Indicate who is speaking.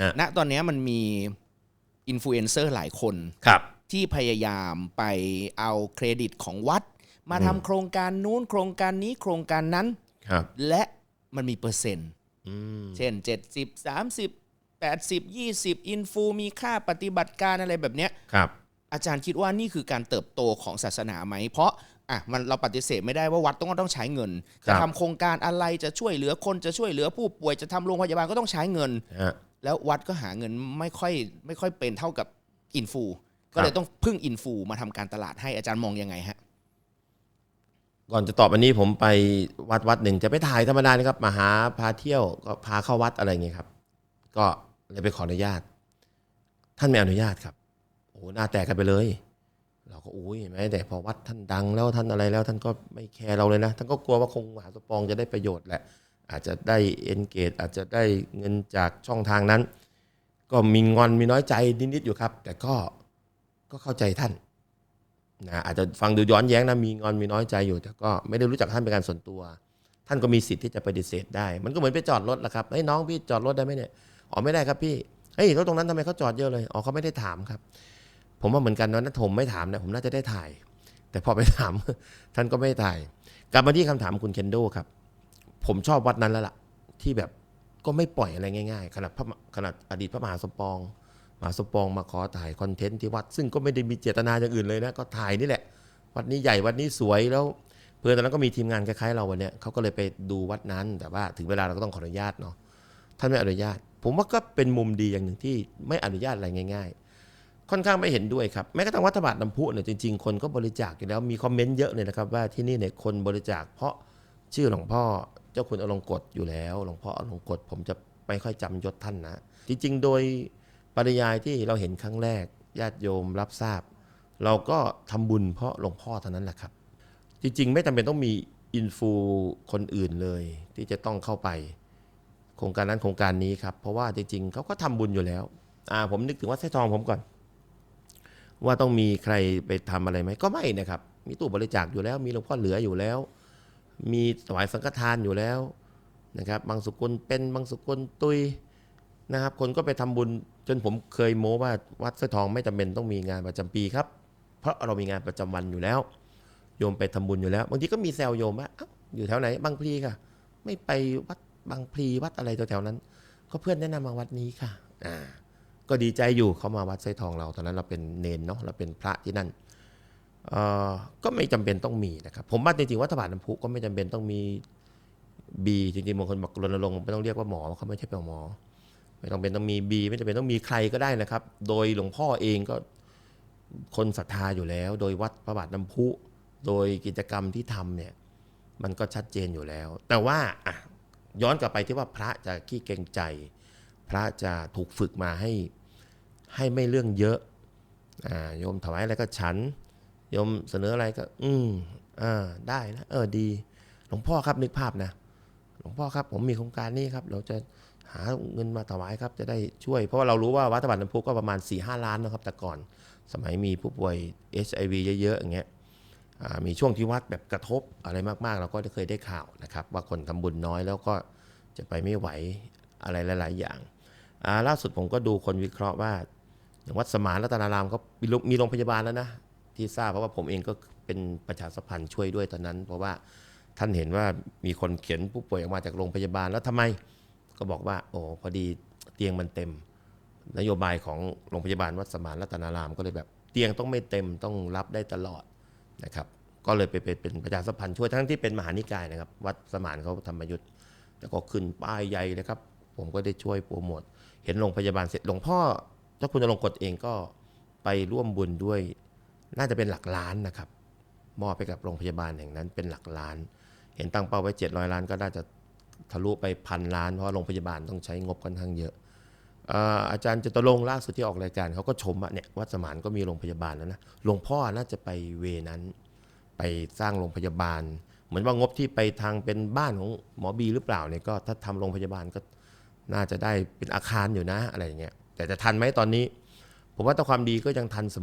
Speaker 1: ฮะ
Speaker 2: ณตอนเนี้ยมันมีอินฟลูเอนเซอร์หลายคน
Speaker 1: ครับ
Speaker 2: ที่พยายามไปเอาเครดิตของวัด มาทำโครงการนู้นโครงการนี้โครงการนั้น
Speaker 1: ครับ
Speaker 2: และมันมีเปอร์เซ็นต์
Speaker 1: อืม
Speaker 2: เช่น 70 30 80 20อินฟูมีค่าปฏิบัติการอะไรแบบเนี้ย
Speaker 1: ครับ
Speaker 2: อาจารย์คิดว่านี่คือการเติบโตของศาสนาไหม เพราะอะมันเราปฏิเสธไม่ได้ว่าวัดต้องต้องใช้เงิน
Speaker 1: ครั
Speaker 2: จะ
Speaker 1: บ
Speaker 2: ทำโครงการอะไรจะช่วยเหลือคนจะช่วยเหลือผู้ป่วยจะทำโรงพยาบาลก็ต้องใช้เงิน
Speaker 1: ฮะ
Speaker 2: แล้ววัดก็หาเงินไม่ค่อยไม่ค่อยเป็นเท่ากับอินฟู ก็เลยต้องพึ่งอินฟูมาทำการตลาดให้อาจารย์มองยังไงฮะ
Speaker 1: ก่อนจะตอบอันนี้ผมไปวัดวัดหนึ่งจะไปถ่ายธรรมดานะครับมาหาพาเที่ยวก็พาเข้าวัดอะไรอย่างเงี้ยครับ ก็เลยไปขออนุญาต ท่านไม่อนุญาตครับโอ้โหหน้าแตกกันไปเลย เราก็อุ้ยเห็นไหมแต่พอวัดท่านดังแล้วท่านอะไรแล้ว ท่านก็ไม่แคร์เราเลยนะท่านก็กลัวว่าคงมหาสมปองจะได้ประโยชน์แหละ อาจจะได้เอนเกตอาจจะได้เงินจากช่องทางนั้น ก็มีงอนมีน้อยใจนิดๆอยู่ครับ แต่ก็ก็เข้าใจท่านนะอาจจะฟังดูย้อนแย้งนะมีงอนมีน้อยใจอยู่ แต่ก็ไม่ได้รู้จักท่านเป็นการส่วนตัว ท่านก็มีสิทธิ์ที่จะปฏิเสธได้ มันก็เหมือนไปจอดรถละครับเฮ้ยน้องพี่จอดรถได้ไหมเนี่ยอ๋อไม่ได้ครับพี่เฮ้ยรถตรงนั้นทำไมเขาจอดเยอะเลยอ๋อเขาไม่ได้ถามครับ ผมว่าเหมือนกันนะนะผมไม่ถามเนี่ยผมน่าจะได้ถ่าย แต่พอไปถามท่านก็ไม่ได้ถ่าย กลับมาที่คำถามคุณเคนโดครับ ผมชอบวัดนั้นแล้วล่ะ ที่แบบก็ไม่ปล่อยอะไรง่ายๆขนาดพระขนาดอดีตพระมหาสมปองมหาสมปองมาขอถ่ายคอนเทนต์ที่วัด ซึ่งก็ไม่ได้มีเจตนาอย่างอื่นเลยนะก็ถ่ายนี่แหละ วัดนี้ใหญ่วัดนี้สวยแล้วเพื่อนตอนนั้นก็มีทีมงานคล้ายๆเราวันเนี้ยเขาก็เลยไปดูวัดนั้นแต่ว่าถึงเวลาเราก็ต้องขออนุญาตเนาะท่านไม่อนุญาต ผมว่าก็เป็นมุมดีอย่างหนึ่งที่ไม่อนุญาตอะไรง่าย ๆ ค่อนข้างไม่เห็นด้วยครับแม้กระทั่งวัดบาทน้ำพุเนี่ยจริงๆ คนก็บริจาคอยู่แล้วมีคอมเมนต์เยอะเลยนะครับว่าที่นี่เนี่ยคนบริจาคเพราะชื่อหลวงพ่อ เจ้าคุณอลงกฎอยู่แล้วหลวงพ่ออลงกฎผมจะไม่ค่อยจำยศท่านนะ จริง ๆ โดยปริยายที่เราเห็นครั้งแรกญาติโยมรับทราบ เราก็ทำบุญเพราะหลวงพ่อเท่านั้นแหละครับ จริง ๆ ไม่จำเป็นต้องมีอินฟูคนอื่นเลย ที่จะต้องเข้าไป โครงการนั้นโครงการนี้ครับ เพราะว่าจริง ๆเขาก็ทำบุญอยู่แล้วอ่าผมนึกถึงวัดไส้ทองผมก่อน ว่าต้องมีใครไปทำอะไรไหมก็ไม่นะครับ มีตู้บริจาคอยู่แล้ว มีหลวงพ่อเหลืออยู่แล้ว มีถวายสังฆทานอยู่แล้วนะครับบางสุกุลเป็นบางสุกุลตุยนะครับ คนก็ไปทำบุญจนผมเคยโม้ว่าวัดไส้ทองไม่จำเป็นต้องมีงานประจำปีครับ เพราะเรามีงานประจำวันอยู่แล้ว โยมไปทำบุญอยู่แล้วบางทีก็มีแซวโยมว่าอยู่แถวไหนบางพลีค่ะ ไม่ไปวัดบางพลีวัดอะไรแถวๆนั้น ก็เพื่อนแนะนำมาวัดนี้ค่ะอ่าก็ดีใจอยู่เขามาวัดไส้ทองเราตอนนั้นเราเป็นเนนเนาะเราเป็นพระที่นั่น ก็ไม่จำเป็นต้องมีนะครับผมว่าจริงๆวัดถบาทน้ำพุก็ไม่จำเป็นต้องมีบีจริงๆบางคนบอกรณรงค์ไม่ต้องเรียกว่าหมอเขาไม่ใช่เป็นหมอ ไม่ต้องเป็นต้องมีบีไม่จำเป็นต้องมีใครก็ได้นะครับ โดยหลวงพ่อเองก็คนศรัทธาอยู่แล้ว โดยวัดพระบาทน้ำพุ โดยกิจกรรมที่ทำเนี่ยมันก็ชัดเจนอยู่แล้ว แต่ว่าย้อนกลับไปที่ว่าพระจะขี้เกรงใจ พระจะถูกฝึกมาให้ให้ไม่เรื่องเยอะอโยมถวายอะไรก็ฉัน โยมเสนออะไรก็ อืมอ่าได้นะเออดี หลวงพ่อครับนึกภาพนะหลวงพ่อครับผมมีโครงการนี้ครับ เราจะหาเงินมาถวายครับ จะได้ช่วย เพราะว่าเรารู้ว่าวัดตะบันน้ำพุก็ประมาณ4ี่ห้าล้านนะครับ แต่ก่อนสมัยมีผู้ป่วย HIV เยอะๆอย่างเงี้ยมีช่วงที่วัดแบบกระทบอะไรมากๆ เราก็เคยได้ข่าวนะครับ ว่าคนทำบุญน้อยแล้วก็จะไปไม่ไหวอะไรหลาย ๆ อย่างล่าสุดผมก็ดูคนวิเคราะห์ว่าอย่างวัดสมานรัตนารามก็มีโรงมีโรงพยาบาลแล้วนะ ที่ทราบเพราะว่าผมเองก็เป็นประชาสัมพันธ์ช่วยด้วยตอนนั้น เพราะว่าท่านเห็นว่ามีคนเขียนผู้ป่วยออกมาจากโรงพยาบาลแล้วทำไมก็บอกว่า โอ้พอดีเตียงมันเต็ม นโยบายของโรงพยาบาลวัดสมานรัตนารามก็เลยแบบ เตียงต้องไม่เต็มต้องรับได้ตลอดนะครับ ก็เลยไปเป็นประชาสัมพันธ์ช่วยทั้งที่เป็นมหานิกายนะครับ วัดสมานเขาธรรมยุทธ์แต่ก็ขึ้นป้ายใหญ่เลยครับ ผมก็ได้ช่วยโปรโมทเห็นโรงพยาบาลเสร็จหลวงพ่อเจ้าคุณอลงกฎเองก็ไปร่วมบุญด้วย น่าจะเป็นหลักล้านนะครับ มอบไปกับโรงพยาบาลแห่งนั้นเป็นหลักล้าน เห็นตั้งเป้าไว้ 700 ล้านก็น่าจะทะลุไปพันล้าน เพราะโรงพยาบาลต้องใช้งบค่อนข้างเยอะ อาจารย์จตุรงค์ล่าสุดที่ออกรายการเขาก็ชมว่าเนี่ยวัดสมานก็มีโรงพยาบาลแล้วนะหลวงพ่อน่าจะไปเวนั้น ไปสร้างโรงพยาบาล เหมือนว่างบที่ไปทางเป็นบ้านของหมอบีหรือเปล่าเนี่ยก็ถ้าทำโรงพยาบาลก็น่าจะได้เป็นอาคารอยู่นะอะไรอย่างเงี้ยแต่จะทันไหมตอนนี้ ผมว่าแต่ความดีก็ยังทันเสมอ